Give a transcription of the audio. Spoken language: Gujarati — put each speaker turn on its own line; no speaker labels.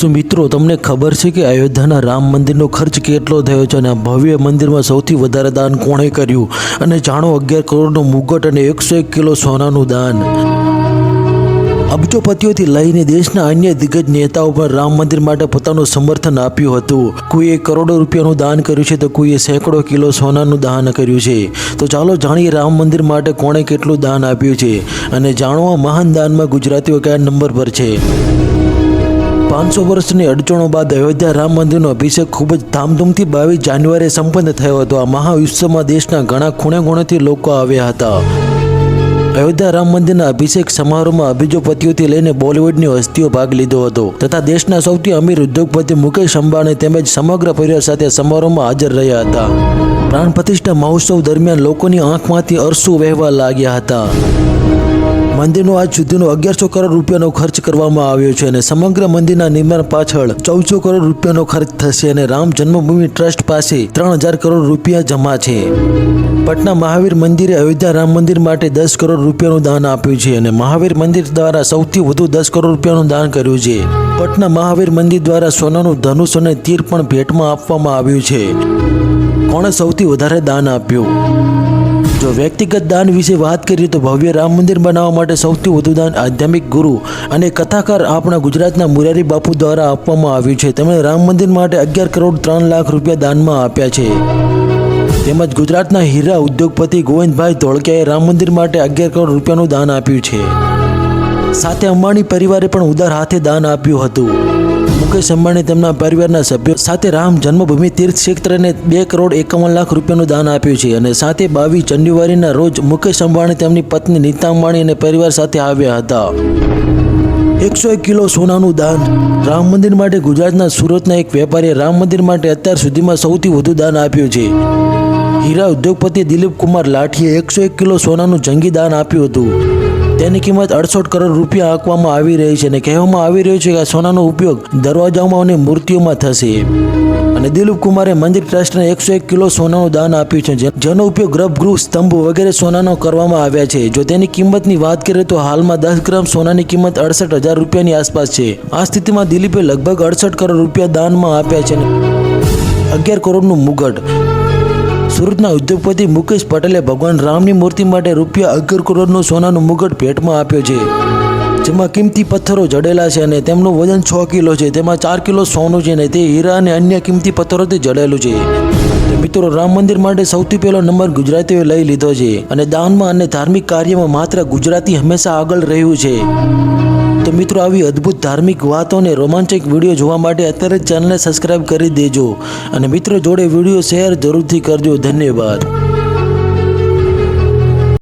શું મિત્રો, તમને ખબર છે કે અયોધ્યાના રામ મંદિરનો ખર્ચ કેટલો થયો છે અને ભવ્ય મંદિરમાં સૌથી વધારે દાન કોણે કર્યું? અને જાણો, અગિયાર કરોડનો મુગટ અને એકસો એક કિલો સોનાનું દાન. અબજોપતિઓથી લઈને દેશના અન્ય દિગ્ગજ નેતાઓ પણ રામ મંદિર માટે પોતાનું સમર્થન આપ્યું હતું. કોઈએ કરોડો રૂપિયાનું દાન કર્યું છે તો કોઈએ સેંકડો કિલો સોનાનું દાન કર્યું છે. તો ચાલો જાણીએ રામ મંદિર માટે કોણે કેટલું દાન આપ્યું છે. અને જાણો, આ મહાન દાનમાં ગુજરાતીઓ કયા નંબર પર છે? પાંચસો વર્ષની અડચણો બાદ અયોધ્યા રામ મંદિરનો અભિષેક ખૂબ જ ધામધૂમથી બાવીસ જાન્યુઆરીએ સંપન્ન થયો હતો. આ મહાવિશ્વમાં દેશના ઘણા ખૂણે ખૂણેથી લોકો આવ્યા હતા. અયોધ્યા રામ મંદિરના અભિષેક સમારોહમાં અભિજોપતિઓથી લઈને બોલિવૂડની હસ્તીઓ ભાગ લીધો હતો તથા દેશના સૌથી અમીર ઉદ્યોગપતિ મુકેશ અંબાણી તેમજ સમગ્ર પરિવાર સાથે સમારોહમાં હાજર રહ્યા હતા. પ્રાણ પ્રતિષ્ઠા મહોત્સવ દરમિયાન લોકોની આંખમાંથી અરસુ વહેવા લાગ્યા હતા. મંદિરનો આજ સુધીનો અગિયારસો કરોડ રૂપિયાનો ખર્ચ કરવામાં આવ્યો છે અને સમગ્ર મંદિરના નિર્માણ પાછળ ચૌદસો કરોડ રૂપિયાનો ખર્ચ થશે અને રામ જન્મભૂમિ ટ્રસ્ટ પાસે ત્રણ હજાર કરોડ રૂપિયા જમા છે. પટના મહાવીર મંદિરે અયોધ્યા રામ મંદિર માટે દસ કરોડ રૂપિયાનું દાન આપ્યું છે અને મહાવીર મંદિર દ્વારા સૌથી વધુ દસ કરોડ રૂપિયાનું દાન કર્યું છે. પટના મહાવીર મંદિર દ્વારા સોનાનું ધનુષ અને તીર પણ ભેટમાં આપવામાં આવ્યું છે. કોણે સૌથી વધારે દાન આપ્યું? જો વ્યક્તિગત દાન વિશે વાત કરીએ તો ભવ્ય રામ મંદિર બનાવવા માટે સૌથી વધુ દાન આધ્યાત્મિક ગુરુ અને કથાકાર આપણા ગુજરાતના મુરારી બાપુ દ્વારા આપવામાં આવ્યું છે. તેમણે રામ મંદિર માટે અગિયાર કરોડ ત્રણ લાખ રૂપિયા દાનમાં આપ્યા છે. તેમજ ગુજરાતના હીરા ઉદ્યોગપતિ ગોવિંદભાઈ ધોળકિયાએ રામ મંદિર માટે અગિયાર કરોડ રૂપિયાનું દાન આપ્યું છે. સાથે અંબાણી પરિવારે પણ ઉદાર હાથે દાન આપ્યું હતું. મુકેશ અંબાણી તેમના પરિવારના સભ્યો સાથે રામ જન્મભૂમિ તીર્થ ક્ષેત્રને બે કરોડ એકાવન લાખ રૂપિયાનું દાન આપ્યું છે અને સાથે બાવીસ જાન્યુઆરીના રોજ મુકેશ અંબાણી તેમની પત્ની નીતા અંબાણી અને પરિવાર સાથે આવ્યા હતા. એકસો એક કિલો સોનાનું દાન. રામ મંદિર માટે ગુજરાતના સુરતના એક વેપારીએ રામ મંદિર માટે અત્યાર સુધીમાં સૌથી વધુ દાન આપ્યું છે. હીરા ઉદ્યોગપતિ દિલીપ કુમાર લાઠીએ એકસો એક કિલો સોનાનું જંગી દાન આપ્યું હતું. તેની કિંમત અડસઠ કરોડ રૂપિયા આંકવામાં આવી રહી છે અને કહેવામાં આવી રહ્યું છે કે આ સોનાનો ઉપયોગ દરવાજાઓમાં અને મૂર્તિઓમાં થશે. અને દિલીપ કુમારે મંદિર ટ્રસ્ટને એકસો એક કિલો સોનાનું દાન આપ્યું છે જેનો ઉપયોગ ગર્ભગૃહ સ્તંભ વગેરે સોનાનો કરવામાં આવ્યા છે. જો તેની કિંમતની વાત કરીએ તો હાલમાં દસ ગ્રામ સોનાની કિંમત અડસઠ હજાર રૂપિયાની આસપાસ છે. આ સ્થિતિમાં દિલીપે લગભગ અડસઠ કરોડ રૂપિયા દાનમાં આપ્યા છે અગિયાર કરોડનું મુગટ. સુરતના ઉદ્યોગપતિ મુકેશ પટેલે ભગવાન રામની મૂર્તિ માટે રૂપિયા અગિયાર કરોડનું સોનાનું મુગટ ભેટમાં આપ્યો છે, જેમાં કિંમતી પથ્થરો જડેલા છે અને તેમનું વજન છ કિલો છે. તેમાં ચાર કિલો સોનું છે અને તે હીરા અને અન્ય કિંમતી પથ્થરોથી જડેલું છે. મિત્રો, રામ મંદિર માટે સૌથી પહેલો નંબર ગુજરાતીઓએ લઈ લીધો છે અને દાનમાં અને ધાર્મિક કાર્યમાં માત્ર ગુજરાતી હંમેશા આગળ રહ્યું છે. તો મિત્રો, આવી અદ્ભુત ધાર્મિક વાતો અને રોમાંચક વીડિયો જોવા માટે અત્યારે જ ચેનલને સબસ્ક્રાઈબ કરી દેજો. અને મિત્રો, જોડે વીડિયો શેર જરૂરથી કરજો. ધન્યવાદ.